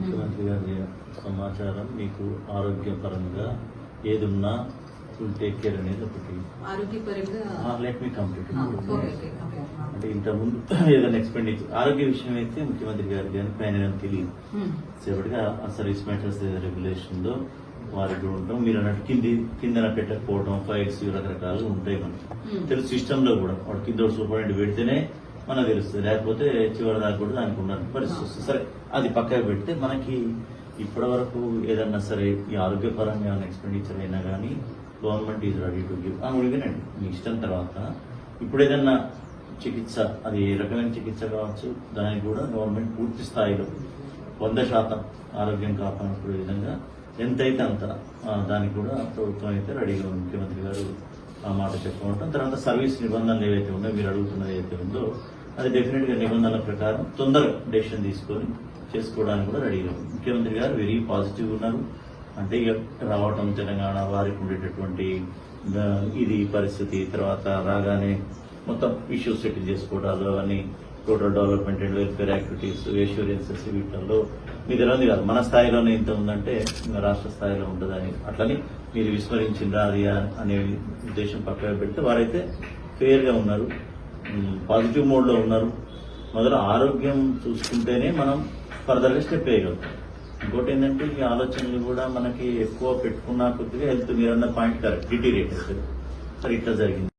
ముఖ్యమంత్రి గారి సమాచారం మీకు ఆరోగ్యపరంగా ఏదున్నా టేక్ కేర్ అనేది ఒకటి. Let me complete. అంటే ఇంతకుముందు ఏదైనా ఎక్స్పెండిచర్ ఆరోగ్య విషయం అయితే ముఖ్యమంత్రి గారికి కానీ పైన కానీ తెలియదు. ఉమ్, సేపటిగా ఆ సర్వీస్ మ్యాటర్స్ రెగ్యులేషన్లో వారికి ఉంటాం. మీరు అన్నట్టు కింది కిందన పెట్టకపోవడం ఫైల్స్ రకరకాలు ఉంటాయి మనకి. Hmm. తెలుసు సిస్టమ్లో కూడా వాడు కింద సూపరింటెండెంట్ పెడితేనే మనకు తెలుస్తుంది. లేకపోతే చివరి దాకా కూడా దానికి ఉన్న పరిస్థితి వస్తుంది. సరే అది పక్కకు పెడితే మనకి ఇప్పటి వరకు ఏదన్నా సరే ఈ ఆరోగ్యపరంగా ఏమైనా ఎక్స్పెండిచర్ అయినా కానీ government is ready to give వినండి మీ ఇష్టం తర్వాత. ఇప్పుడు ఏదన్నా చికిత్స అది ఏ రకమైన చికిత్స కావచ్చు దానికి కూడా గవర్నమెంట్ పూర్తి స్థాయిలో వంద శాతం ఆరోగ్యం కాపాడుకునే విధంగా ఎంతైతే అంత దానికి కూడా ప్రభుత్వం అయితే రెడీగా ఉంది. ముఖ్యమంత్రి గారు ఆ మాట చెప్పుకుంటాం తర్వాత సర్వీస్ నిబంధనలు ఏవైతే ఉన్నాయో మీరు అడుగుతున్నది ఏదైతే ఉందో అది డెఫినెట్గా నిబంధనల ప్రకారం తొందరగా డెసిషన్ తీసుకొని చేసుకోవడానికి కూడా రెడీగా ఉంది. ముఖ్యమంత్రి గారు వెరీ పాజిటివ్ ఉన్నారు. అంటే ఇక రావటం తెలంగాణ వారికి ఉండేటటువంటి ఇది పరిస్థితి తర్వాత రాగానే మొత్తం ఇష్యూస్ సెటిల్ చేసుకోవడాలు అవన్నీ total development and welfare activities assurances వీటిల్లో మీ ఉంది కాదు. మన స్థాయిలోనే ఇంత ఉందంటే రాష్ట్ర స్థాయిలో ఉంటుందని అట్లని మీరు విస్మరించిందా అది అనే ఉద్దేశం పక్కన పెడితే వారైతే ఫెయిర్ ఉన్నారు. పాజిటివ్ మోడ్లో ఉన్నారు. మొదలు ఆరోగ్యం చూసుకుంటేనే మనం ఫర్దర్గా స్టెప్ వేయగలుగుతాం. ఇంకోటి ఏంటంటే ఈ ఆలోచనలు కూడా మనకి ఎక్కువ పెట్టుకున్న కొద్దిగా హెల్త్ మీరు అన్న పాయింట్ కరెక్ట్ డిటీరియేట్ అవుతుంది సరే ఇట్లా జరిగింది.